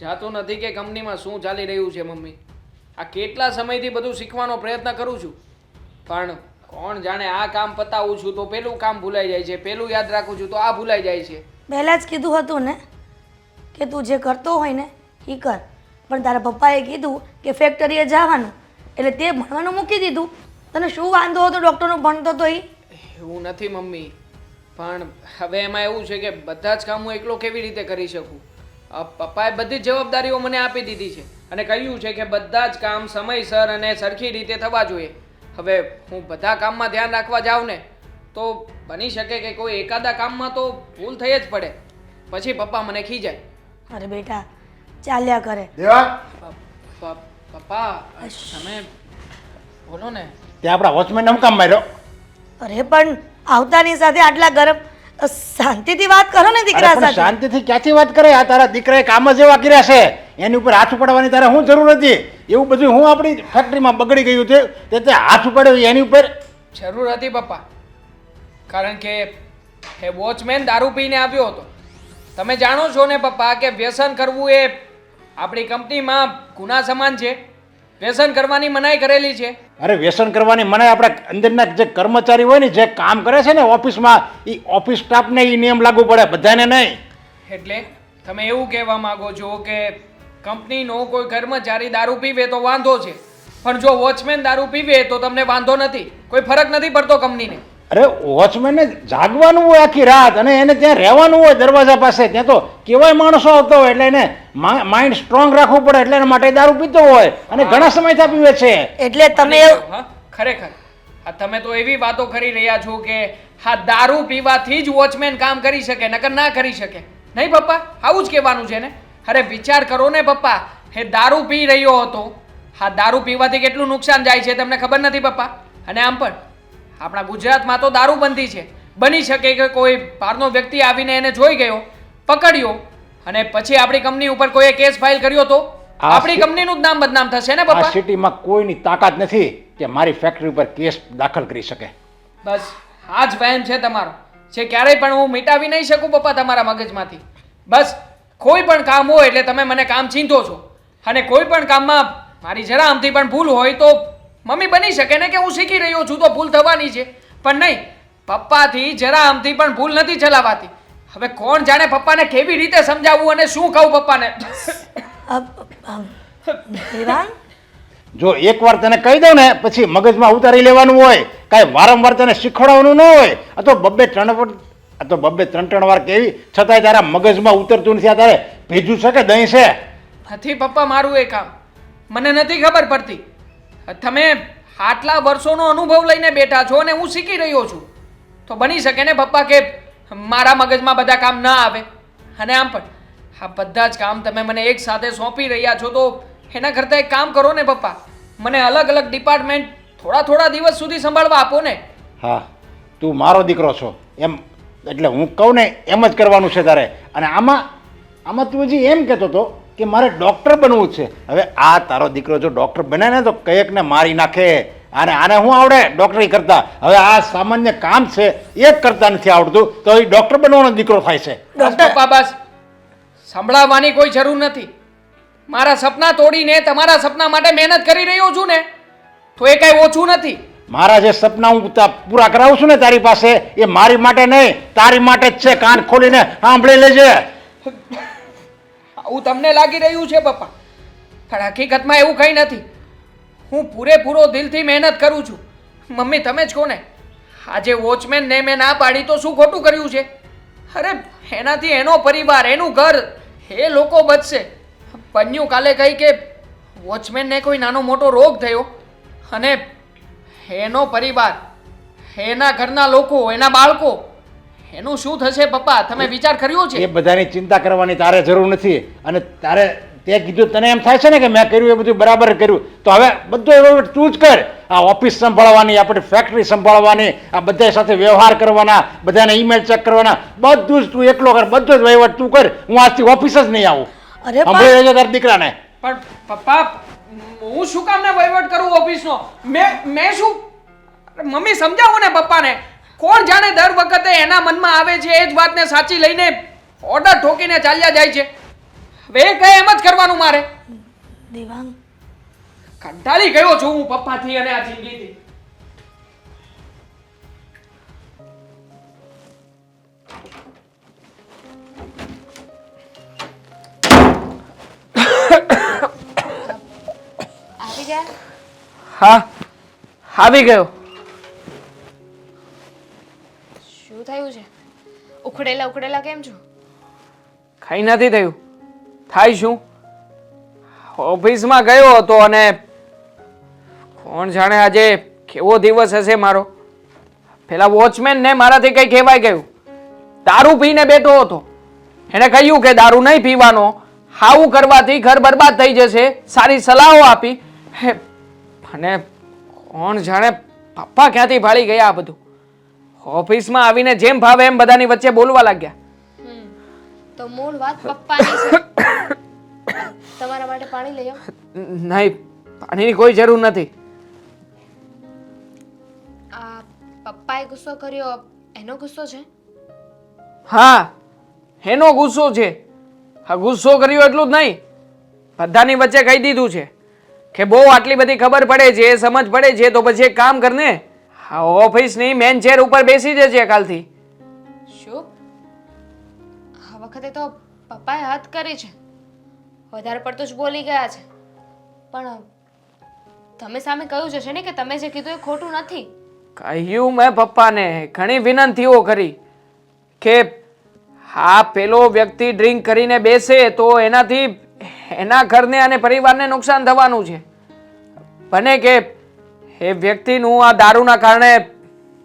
જાતો નથી કે કંપનીમાં શું ચાલી રહ્યું છે મમ્મી? આ કેટલા સમયથી બધું શીખવાનો પ્રયત્ન કરું છું. પણ કોણ જાણે આ કામ પતાવું છું તો પેલું કામ ભૂલાઈ જાય છે પેલું યાદ રાખું છું તો આ ભૂલાઈ જાય છે. પહેલાં જ કીધું હતું ને કે તું જે કરતો હોય ને એ કર. પણ તારા પપ્પાએ કીધું કે ફેક્ટરીએ જવાનું. એટલે તે ભણવાનું મૂકી દીધું. તને શું વાંધો હતો ડૉક્ટરનું ભણતો તો એ એવું નથી મમ્મી. પણ હવે એમાં એવું છે કે બધા જ કામ હું એકલો કેવી રીતે કરી શકું? પપ્પાએ બધી જ જવાબદારીઓ મને આપી દીધી છે અને કહ્યું છે કે બધા જ કામ સમયસર અને સરખી રીતે થવા જોઈએ. હવે હું બધા કામમાં ધ્યાન રાખવા જાઉં ને તો બની શકે કે કોઈ એકાદા કામમાં તો ભૂલ થઈ જ પડે. પછી પપ્પા મને ખીજાય. અરે બેટા ચાલ્યા કરે. દેવા? પપ્પા તમે બોલો ને. તે આપણા વોચમેન નમકામ માર્યો? અરે પણ આવતાની સાથે આટલા ગરમ શાંતિથી વાત કરો ને દીકરા સાથે. શાંતિથી ક્યાંથી વાત કરે? આ તારા દીકરાએ કામ જ એવા કર્યા છે. એની ઉપર હાથ ઉપાડવાની તારે શું જરૂર હતી? એવું બધું હું આપણી ફેક્ટરીમાં બગડી ગયું છે. તે તે હાથ ઉપાડ્યો એની ઉપર. જરૂર હતી પપ્પા. કારણ કે એ વોચમેન દારૂ પીને આવ્યો હતો. તમે જાણો છો ને પપ્પા કે વ્યસન કરવું એ આપણી કંપનીમાં ગુના સમાન છે? વ્યસન કરવાની મનાઈ કરેલી છે. અરે વ્યસન કરવાની મનાઈ આપણે અંદરના જે કર્મચારી હોય ને જે કામ કરે છે ને ઓફિસમાં એ ઓફિસ સ્ટાફને એ નિયમ લાગુ પડે બધાને નહીં. એટલે તમે એવું કહેવા માંગો છો કે કંપનીનો કોઈ કર્મચારી દારૂ પીવે તો વાંધો છે. પણ જો વોચમેન દારૂ પીવે તો તમને વાંધો નથી. કોઈ ફરક નથી પડતો કંપનીને. અરે વોચમેનને જાગવાનું હોય આખી રાત અને એને ત્યાં રહેવાનું હોય દરવાજા પાસે ત્યાં તો કેવાય માણસો આવતો હોય એટલે એને માઇન્ડ સ્ટ્રોંગ રાખવું પડે એટલે એના માટે દારૂ પીતો હોય અને ઘણા સમયથી પીવે છે. એટલે તમે ખરેખર. આ તમે તો એવી વાતો કરી રહ્યા છો કે હા દારૂ પીવાથી જ વોચમેન કામ કરી શકે નકર ના કરી શકે. નહીં પપ્પા? આવું જ કહેવાનું છે ને? અરે વિચાર કરો ને પપ્પા હે દારૂ પી રહ્યો હતો. હા દારૂ પીવાથી કેટલું નુકસાન જાય છે તમને ખબર નથી પપ્પા? અને આમ પણ. આપણા ગુજરાતમાં તો દારૂબંધી છે. બની શકે કે કોઈ બહારનો વ્યક્તિ આવીને એને જોઈ ગયો પકડ્યો અને પછી આપણી કંપની ઉપર કોઈએ કેસ ફાઇલ કર્યો તો? આપણી કંપનીનું જ નામ બદનામ થશે ને પપ્પા? સિટીમાં કોઈની તાકાત નથી કે મારી ફેક્ટરી ઉપર કેસ દાખલ કરી શકે. બસ આ જ વહેમ છે તમારો. જે ક્યારેય પણ હું મિટાવી નહીં શકું પપ્પા તમારા મગજમાંથી. બસ કોઈ પણ કામ હોય એટલે તમે મને કામ ચીંધો છો. અને કોઈ પણ કામમાં મારી જરા આમથી પણ ભૂલ હોય તો મમ્મી બની શકે ને કે હું શીખી રહ્યો છું તો ભૂલ થવાની છે. પણ નહીં પપ્પાથી જરા આમથી પણ ભૂલ નથી ચલાવાતી. હવે કોણ જાણે પપ્પાને કેવી રીતે સમજાવવું અને શું કહું પપ્પાને? દેવાંગ? જો એકવાર તને કહી દઉં ને પછી મગજમાં ઉતારી લેવાનું હોય કાંઈ વારંવાર તને શીખવાડવાનું ન હોય આ તો બબ્બે ત્રણ વાર આ તો બબ્બે ત્રણ ત્રણ વાર કેવી છતાંય તારા મગજમાં ઉતરતું નથી આ તારે ભેજું છે કે દહીં છે? નથી પપ્પા મારું એ કામ. મને નથી ખબર પડતી. તમે આટલા વર્ષોનો અનુભવ લઈને બેઠા છો અને હું શીખી રહ્યો છું. તો બની શકે ને પપ્પા કે મારા મગજમાં બધા કામ ના આવે? અને આમ પણ, આ બધા જ કામ તમે મને એક સાથે સોંપી રહ્યા છો તો એના કરતાં એક કામ કરો ને પપ્પા. મને અલગ અલગ ડિપાર્ટમેન્ટ થોડા થોડા દિવસ સુધી સંભાળવા આપો ને. હા, તું મારો દીકરો છો. એમ, એટલે હું કહું ને, એમ જ કરવાનું છે તારે. અને આમાં આમાં તું હજી એમ કહેતો હતો કે મારે ડૉક્ટર બનવું છે. હવે આ તારો દીકરો જો ડૉક્ટર બને ને તો કંઈકને મારી નાખે. અને આને હું આવડે? ડૉક્ટરી કરતા. હવે આ સામાન્ય કામ છે એ કરતા નથી આવડતું. તો એ ડૉક્ટર બનવાનો દીકરો થાય છે. ડૉક્ટર પપ્પા સંભળાવવાની કોઈ જરૂર નથી. મારા સપના તોડીને તમારા સપના માટે મહેનત કરી રહ્યો છું ને તો એ કાંઈ ઓછું નથી. મારા જે સપના હું પૂરા કરાવું છું ને તારી પાસે એ મારી માટે નહીં તારી માટે જ છે. કાન ખોલીને સાંભળી લેજે. આવું તમને લાગી રહ્યું છે પપ્પા? પણ હકીકતમાં એવું કંઈ નથી. હું પૂરેપૂરો દિલથી મહેનત કરું છું. મમ્મી, તમે જ કોને? આજે વોચમેનને મેં ના પાડી તો શું ખોટું કર્યું છે? અરે, એનાથી એનો પરિવાર, એનું ઘર, એ લોકો બચશે. પન્યું કાલે કહી કે વોચમેનને કોઈ નાનો મોટો રોગ થયો અને એનો પરિવાર, એના ઘરના લોકો, એના બાળકો એનું શું થશે પપ્પા? તમે વિચાર કર્યો છે? એ બધાની ચિંતા કરવાની તારે જરૂર નથી. અને તારે તે કીધું તને એમ થાય છે ને કે મેં કર્યું એ બધું બરાબર કર્યું. તો હવે બધું એવું તું જ કર. આ ઓફિસ સંભાળવાની આપણી ફેક્ટરી સંભાળવાની આ બધા સાથે વ્યવહાર કરવાના બધાને ઈમેલ ચેક કરવાના. બધું જ તું એકલો કર બધો જ વહીવટ તું કર. હું આજથી ઓફિસ જ નહીં આવું. અરે સાંભળી લેજો તારા દીકરાને? પણ પપ્પા હું શું કામ ને વહીવટ કરું ઓફિસનો? મેં મેં શું મમ્મી સમજાવો ને પપ્પાને? કોણ જાણે દર વખતે એના મનમાં આવે છે એ જ વાતને સાચી લઈને ઓર્ડર ઠોકીને ચાલ્યા જાય છે. હવે એ કહે એમ જ કરવાનું મારે? દેવાંગ. કંટાળી ગયો છું હું પપ્પાથી અને આ જિંદગીથી. આવી ગયા? હા આવી ગયો. થયું છે? ઉખડેલા ઉખડેલા કેમ છો? કઈ નથી થયું. થાય શું? ઓફિસમાં ગયો હતો અને કોણ જાણે આજે કેવો દિવસ હશે મારો. પેલા વોચમેન ને મારાથી કઈ કહેવાય ગયું. દારૂ પીને બેઠો હતો. એણે કહ્યું કે દારૂ નહીં પીવાનો. આવું કરવાથી ઘર બરબાદ થઈ જશે. સારી સલાહો આપી. અને કોણ જાણે પપ્પા ક્યાંથી ભાળી ગયા આ બધું? ઓફિસમાં આવીને જેમ ભાવે એમ બધાની વચ્ચે બોલવા લાગ્યા. તો મૂળ વાત પપ્પાની છે. તમારા માટે પાણી લઈ આવો. નહીં પાણીની કોઈ જરૂર નથી. આ પપ્પાએ ગુસ્સો કર્યો એનો ગુસ્સો છે? હા એનો ગુસ્સો છે. હા ગુસ્સો કર્યો એટલું જ નહીં. બધાની વચ્ચે કહી દીધું છે કે બહુ આટલી બધી ખબર પડે છે સમજ પડે છે તો પછી એક કામ કરને હા ઓફિસની મેન ચેર ઉપર બેસી જજે કાલથી. શું? આ વખતે તો પપ્પાએ હાથ કરી છે. વધારે પડતું જ બોલી ગયા છે. પણ તમે સામે કહ્યું જશે ને કે તમે જે કીધું એ ખોટું નથી. કહ્યું મેં પપ્પાને. ઘણી વિનંતીઓ કરી કે હા પેલો વ્યક્તિ ડ્રિંક કરીને બેસે તો એનાથી એના ઘરને અને પરિવારને નુકસાન થવાનું છે. બને કે એ વ્યક્તિનું આ દારૂના કારણે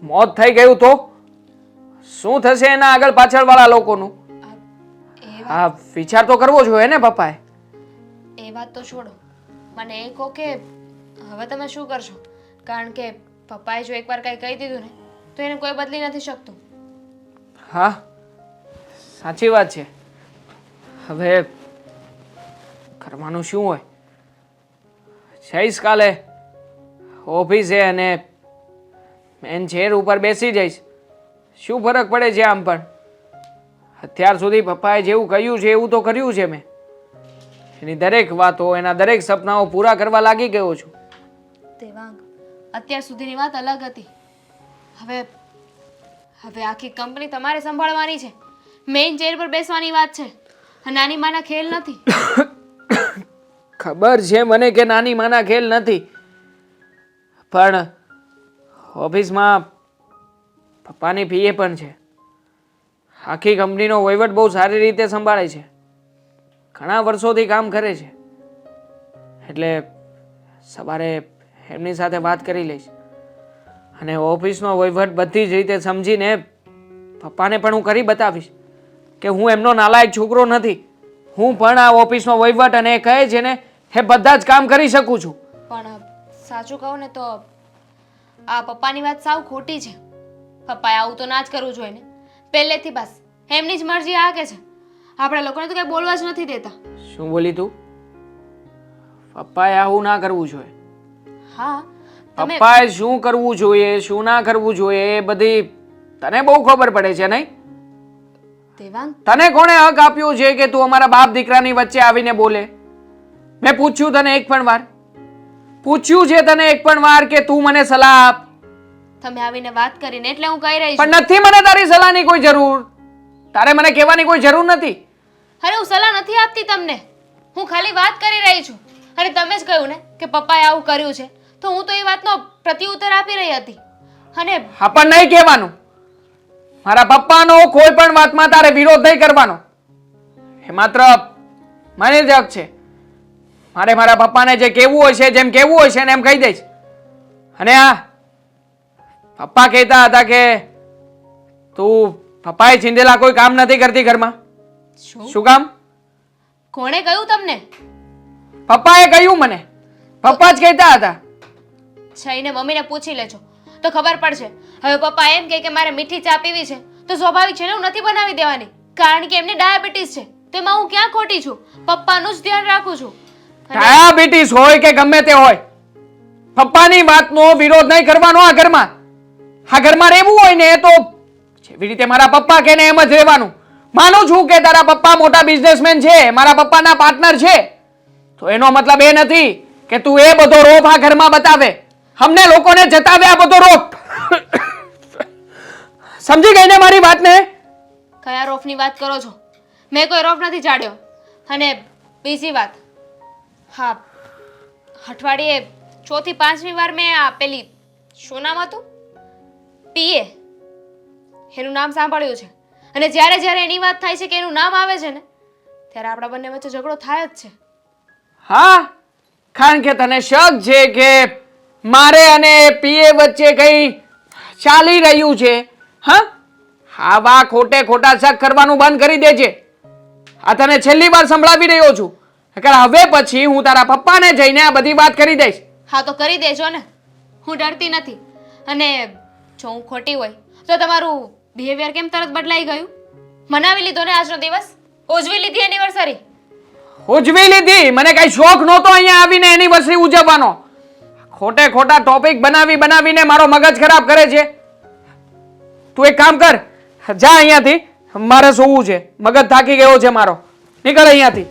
મોત થઈ ગયું તો? શું થશે એના આગળ પાછળવાળા લોકોનું? આ હા વિચાર તો કરવો જોઈએ ને પપ્પાએ. એ વાત તો છોડો. મને એ કહો કે હવે તમે શું કરશો? કારણ કે પપ્પાએ જો એકવાર કંઈ કહી દીધું ને તો એને કોઈ બદલી નથી શકતું. હા સાચી વાત છે. હવે કરવાનું શું હોય? જઈશ કાલે. ઓફિસે અને મેન ચેર ઉપર બેસી જઈશ. શું ફરક પડે છે આમ પણ? અત્યાર સુધી પપ્પાએ જેવું કહ્યું છે એવું તો કર્યું છે મેં. એની દરેક વાતો એના દરેક સપનાઓ પૂરા કરવા લાગી ગયો છું. દેવાંગ અત્યાર સુધીની વાત અલગ હતી. હવે હવે આખી કંપની તમારે સંભાળવાની છે. મેઇન ચેર પર બેસવાની વાત છે નાની માના ખેલ નથી. ખબર છે મને કે નાની માના ખેલ નથી. પણ ઓફિસમાં પપ્પાની પીએ પણ છે. આખી કંપનીનો વહીવટ બહુ સારી રીતે સંભાળે છે. ઘણા વર્ષોથી કામ કરે છે. એટલે સવારે એમની સાથે વાત કરી લઈશ. અને ઓફિસનો વહીવટ બધી જ રીતે સમજીને પપ્પાને પણ હું કરી બતાવીશ કે હું એમનો નાલાયક છોકરો નથી. હું પણ આ ઓફિસનો વહીવટ અને એ કહે છે ને, એ બધા જ કામ કરી શકું છું. પણ સાચું કહું ને તો આ પપ્પાની વાત સાવ ખોટી છે. પપ્પાએ આવું તો ના જ કરવું જોઈએ ને. પહેલેથી બસ એમની જ મરજી આ કે છે. આપણા લોકોને તો કંઈ બોલવા જ નથી દેતા. શું બોલી તું? પપ્પાએ આવું ના કરવું જોઈએ. હા પપ્પાએ શું કરવું જોઈએ શું ના કરવું જોઈએ એ બધી તને બહુ ખબર પડે છે નહીં? દેવાંગ. તને કોણે હક આપ્યો છે કે તું અમારા બાપ દીકરાની વચ્ચે આવીને બોલે? મેં પૂછ્યું તને એક પણ વાર. પૂછ્યું છે તને એક પણ વાર કે તું મને સલાહ આપ. તમે આવીને વાત કરીને એટલે હું કહી રહી છું. પણ નથી મને તારી સલાહની કોઈ જરૂર. તારે મને કહેવાની કોઈ જરૂર નથી. અરે હું સલાહ નથી આપતી તમને. હું ખાલી વાત કરી રહી છું. અને તમે જ કહ્યું ને કે પપ્પાએ આવું કર્યું છે. તો હું તો એ વાતનો પ્રત્યુત્તર આપી રહી હતી. અને હા પણ નહીં કહેવાનું. મારા પપ્પાનો કોઈ પણ વાતમાં તારે વિરોધ નહીં કરવાનો. એ માત્ર મને જ હક છે. મારે મારા પપ્પાને જે કહેવું હોય છે જેમ કહેવું હોય છે ને એમ કહી દઈશ. અને આ પપ્પા કહેતા હતા કે તું પપ્પાએ છીંદેલા કોઈ કામ નથી કરતી ઘરમાં. શું? કામ? કોણે કહ્યું તમને? પપ્પાએ કહ્યું મને. પપ્પા જ કહેતા હતા. છઈને મમ્મીને પૂછી લેજો. તો ખબર પડશે. હવે પપ્પા એમ કહે કે મારે મીઠી ચા પીવી છે. તો સ્વાભાવિક છે ને હું નથી બનાવી દેવાની. કારણ કે એમને ડાયાબિટીસ છે. તો એમાં હું ક્યાં ખોટી છું? પપ્પાનું જ ધ્યાન રાખું છું. ડાયાબિટીસ હોય કે ગમે તે હોય પપ્પાની વાતનો વિરોધ નહીં કરવાનો આ ઘરમાં. આ ઘરમાં રહેવું હોય ને એ તો જેવી રીતે મારા પપ્પા કે ને એમ જ રહેવાનું. માનું છું કે તારા પપ્પા મોટા બિઝનેસમેન છે મારા પપ્પાના પાર્ટનર છે. તો એનો મતલબ એ નથી કે તું એ બધો રોપ આ ઘરમાં બતાવે. અમને લોકોને જતાવે આ બધો રોપ. સમજી ગઈ ને મારી વાતને? કયા રોફની વાત કરો છો? મેં કોઈ રોફ નથી ચાડ્યો અને બીજી વાત હા. અઠવાડિયે ચોથી પાંચમી વાર મેં આ પેલી શું નામ હતું? પીએ એનું નામ સાંભળ્યું છે. અને જ્યારે જ્યારે એની વાત થાય છે કે એનું નામ આવે છે ને, ત્યારે આપણા બંને વચ્ચે ઝઘડો થાય જ છે. હા, કારણ કે તને શક છે કે મારે અને પીએ વચ્ચે કઈ ચાલી રહ્યું છે, હા? આવા ખોટે ખોટા શક કરવાનું બંધ કરી દેજે. આ તને છેલ્લી વાર સંભળાવી રહ્યો છું. કારણ હવે પછી હું તારા પપ્પાને જઈને આ બધી વાત કરી દઈશ. હા તો કરી દેજો ને. હું ડરતી નથી. અને જો હું ખોટી હોય તો તમારું બિહેવિયર કેમ તરત બદલાઈ ગયું? મનાવી લીધો ને આજનો દિવસ? ઉજવી લીધી એનિવર્સરી ઉજવી લીધી. મને કઈ શોખ નહોતો અહીંયા આવીને એનિવર્સરી ઉજવવાનો. ખોટે ખોટા ટોપિક બનાવી બનાવીને મારો મગજ ખરાબ કરે છે. તું એક કામ કર જા અહીંયાથી. મારે સોવું છે. મગજ થાકી ગયો છે મારો. નીકળ અહીંયાથી.